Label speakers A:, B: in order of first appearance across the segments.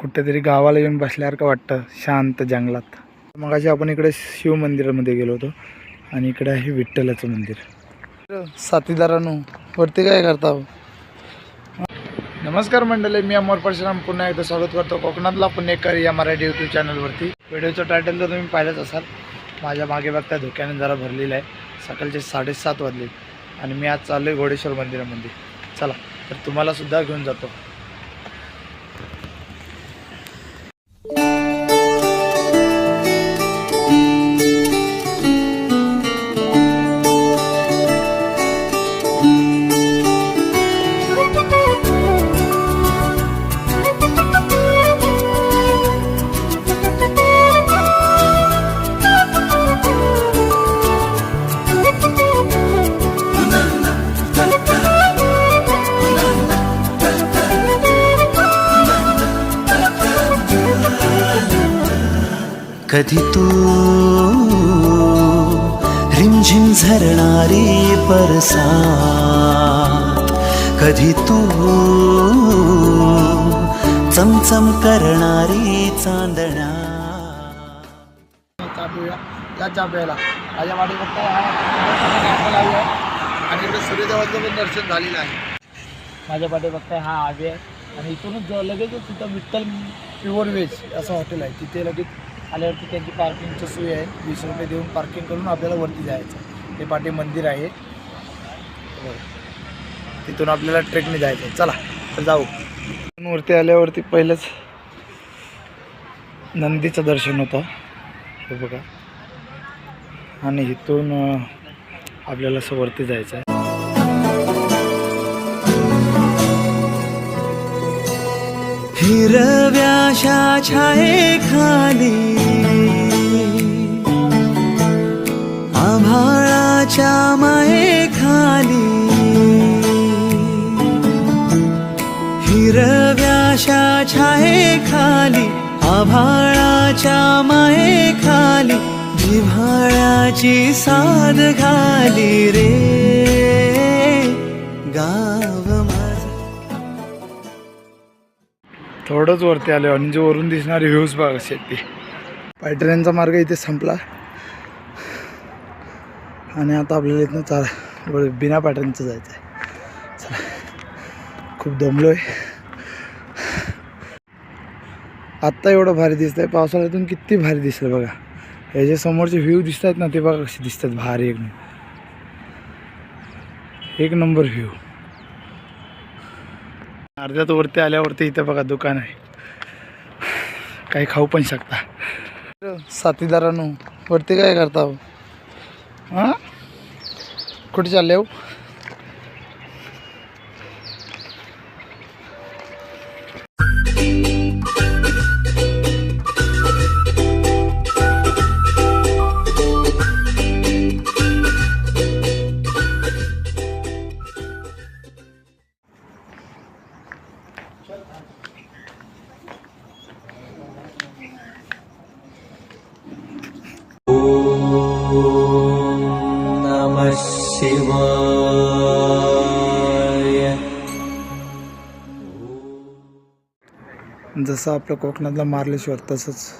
A: कुठेतरी गावाला येऊन बसल्यासारखं वाटतं शांत जंगलात? मग अशी आपण इकडे शिव मंदिरामध्ये गेलो होतो आणि इकडे आहे विठ्ठलाचं मंदिर. साथीदारांनो वरती काय करता हो? नमस्कार मंडळी मी अमोर परशुराम. पुन्हा एकदा स्वागत करतो कोकणातला पुणेकर या मराठी यूट्यूब चॅनलवरती व्हिडिओचं टायटल तर तुम्ही पाहिलंच असाल. माझ्या मागे बघता धुक्याने जरा भरलेलं आहे. सकाळचे साडेसात वाजले आणि मी आज चाललो आहे घोडेश्वर मंदिरामध्ये. चला तर तुम्हाला सुद्धा घेऊन जातो.
B: कधी तू रिमझिम झरणारी परसात? कधी तू चमचम करणारी चांदण्या?
A: चहा पिऊया या चहा प्यायला माझ्या वाडी बघता आणि इकडे सूर्यदेवाचं पण दर्शन झालेलं आहे. माझ्या पाठी बघताय हा आवे आहे. आणि इथूनच लगेचच लगेच तिथं विठ्ठल प्युअर व्हेज असं हॉटेल आहे. तिथे लगेच आल्यावरती त्यांची पार्किंगची सोय आहे. वीस रुपये देऊन पार्किंग करून आपल्याला वरती जायचं ते पाठी मंदिर आहे. तिथून आपल्याला ट्रेकने जायचं आहे. चला तर जाऊ. वरती आल्यावरती पहिलंच नंदीचं दर्शन होतं. हे बघा. आणि इथून आपल्याला असं वरती जायचं आहे.
B: हिरव्याशा छायेखाली आभाळाच्या मायेखाली हिरव्याशा छायेखाली आभाळाच्या मायेखाली जिव्हाळ्याची साध घाली रे गाव
A: थोडंच वरती आले आणि जे वरून दिसणारे व्ह्यूज बघ असे ते पायटऱ्यांचा मार्ग इथे संपला. आणि आता आपल्याला इथनं चाल बिना पॅटर्नचं जायचं आहे चला खूप दमलो आहे आत्ता एवढं भारी दिसतंय. पावसाळ्यातून किती भारी दिसलं बघा. हे जे समोरचे व्ह्यू दिसत आहेत ना ते बघा कसे दिसतात भारी एक एक नंबर व्ह्यू. अर्ध्यात वरती आल्यावरती इथं बघा दुकान आहे. काही खाऊ पण शकता. साथीदारांनो वरती काय करता हो? हां? कुठे चालले हो? जसं आपलं कोकणातलं मार्लेश्वर तसंच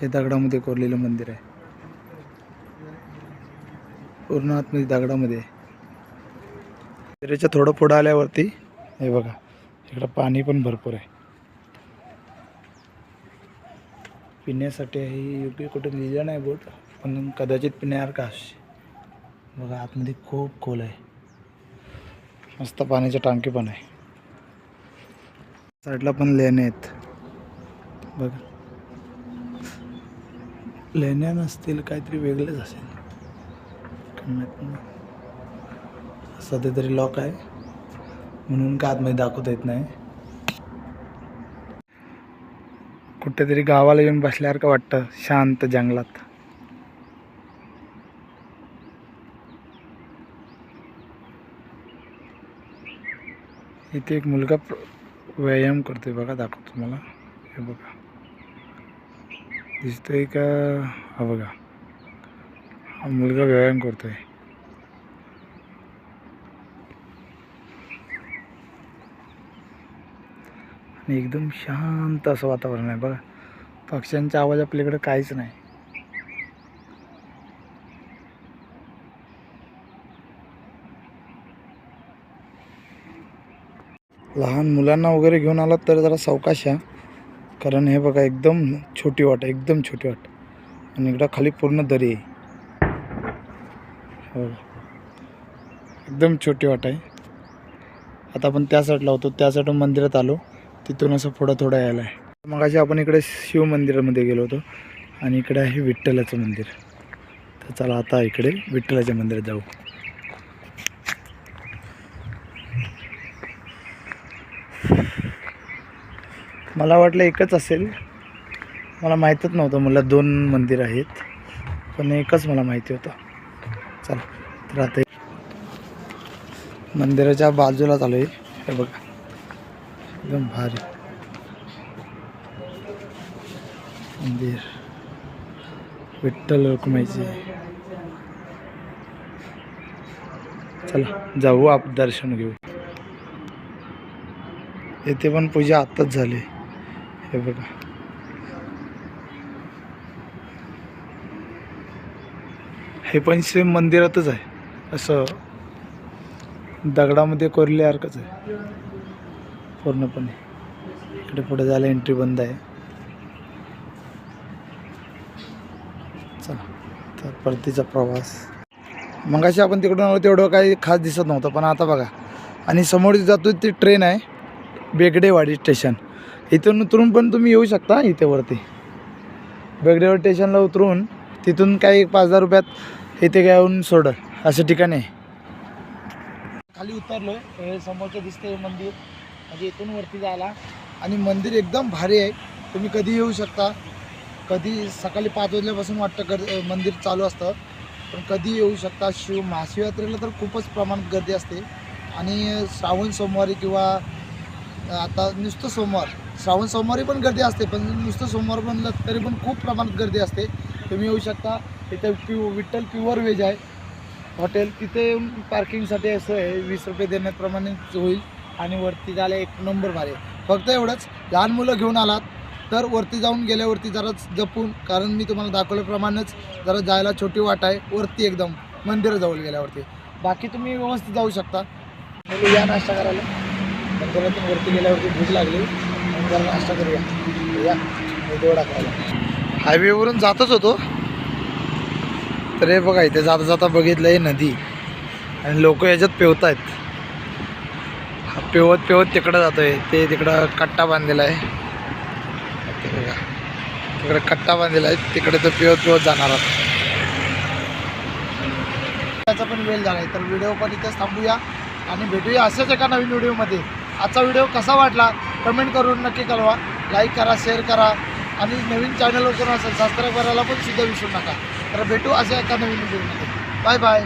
A: हे दगडामध्ये कोरलेलं मंदिर आहे. पूर्ण आतमध्ये दगडामध्ये. मंदिराच्या थोडं पुढं आल्यावरती हे बघा इकडं पाणी पण भरपूर आहे. पिण्यासाठी ही योग्य कुठून लिहिलं नाही बोट पण कदाचित पिण्यासारखं असेल बघा आतमध्ये खूप खोल आहे. मस्त पाण्याची टांकी पण आहे. साईडला पण लेण्या आहेत. बघा. लेण्या नसतील काहीतरी वेगळेच असेल. सध्या तरी लॉक आहे. म्हणून का आतमध्ये दाखवता येत नाही. कुठेतरी गावाला येऊन बसल्यासारखं वाटतं? शांत जंगलात. इथे एक मुलगा प्र- व्यायाम करते बघा दाखवतो तुम्हाला. हे बघा. दिसतंय का? हा बघा. हा मुलगा व्यायाम करतो आहे आणि एकदम शांत असं वातावरण आहे बघा. पक्ष्यांचा आवाज आपल्याकडे काहीच नाही. लहान मुलांना वगैरे घेऊन आलात तर जरा सावकाश या. कारण हे बघा एकदम छोटी वाट आहे एकदम छोटी वाट. आणि इकडं खाली पूर्ण दरी आहे. हो. एकदम छोटी वाट आहे. आता आपण त्या साईडला होतो. त्या साईडून मंदिरात आलो. तिथून असं पुढं थोडा यायला आहे. मग अशी आपण इकडे शिवमंदिरामध्ये गेलो होतो. आणि इकडे आहे विठ्ठलाचं मंदिर. तर चला आता इकडे विठ्ठलाच्या मंदिरात जाऊ. मला वाटलं एकच असेल. मला माहीतच नव्हतं मला दोन मंदिर आहेत. पण एकच मला माहिती होतं. चला तर आता मंदिराच्या बाजूला चालू आहे. हे बघा. एकदम भारी. मंदिर. विठ्ठल रुक्माईचे चला जाऊ आप दर्शन घेऊ. येथे पण पूजा आत्ताच झाली. हे बघा. हे पण सेम मंदिरातच आहे. असं दगडामध्ये कोरल्यासारखंच आहे. पूर्णपणे. इकडे पुढे जायला एंट्री बंद आहे. चला तर परतीचा प्रवास. मग अशी आपण तिकडून आलो तेवढं काही खास दिसत नव्हतं पण आता बघा. आणि समोर जातो ती ट्रेन आहे बेगडेवाडी स्टेशन इथून उतरून पण तुम्ही येऊ शकता इथे वरती बेगडेवाडी स्टेशनला उतरून तिथून काही पाच हजार रुपयात इथे घेऊन सोडल असं ठिकाण आहे. खाली उतरलोय हे समोरचं दिसते मंदिर. म्हणजे इथून वरती जायला. आणि मंदिर एकदम भारी आहे. तुम्ही कधी येऊ शकता. कधी सकाळी पाच वाजल्यापासून वाटतं गर मंदिर चालू असतं. पण कधी येऊ शकता. शिव महाशिवरात्रीला तर खूपच प्रमाणात गर्दी असते. आणि श्रावण सोमवारी किंवा आता नुसतं सोमवार. श्रावण सोमवारी पण गर्दी असते पण नुसतं सोमवार बनलं तरी पण खूप प्रमाणात गर्दी असते. तुम्ही येऊ शकता इथे प्यु विठ्ठल प्युअर व्हेज आहे. हॉटेल तिथे पार्किंगसाठी असं आहे वीस रुपये देण्याप्रमाणे होईल आणि वरती जायला एक नंबर भारी आहे. फक्त एवढंच लहान मुलं घेऊन आलात तर वरती जाऊन गेल्यावरती जरा जपून कारण मी तुम्हाला दाखवल्याप्रमाणेच जरा जायला छोटी वाट आहे वरती एकदम मंदिराजवळ गेल्यावरती. बाकी तुम्ही व्यवस्थित जाऊ शकता. या नाश्ता करायला. मंदिरातून वरती गेल्यावरती भूक लागली. जरा नाश्ता करूया. या. मेदूवडा खायला. हायवेवरून जातच होतो. तर हे बघा इथे जाता जाता बघितलं आहे नदी. आणि लोक याच्यात पेवत आहेत हा पेवत पेवत तिकडं जातोय. ते तिकडं कट्टा बांधलेला आहे. ते बघा. तिकडे कट्टा बांधलेला आहे. तिकडे तो पिवत पिवत जाणार आहोत. त्याचा पण वेळ झाला आहे तर व्हिडिओ पण इथेच थांबूया. आणि भेटूया अशाच एका नवीन व्हिडिओमध्ये. आजचा व्हिडिओ कसा वाटला कमेंट करून नक्की कळवा. लाईक करा शेअर करा. आणि नवीन चॅनलवर कोण असेल सबस्क्राईब करायला पण सुद्धा विसरू नका. तर भेटू अशा एका नवीन व्हिडिओमध्ये बाय बाय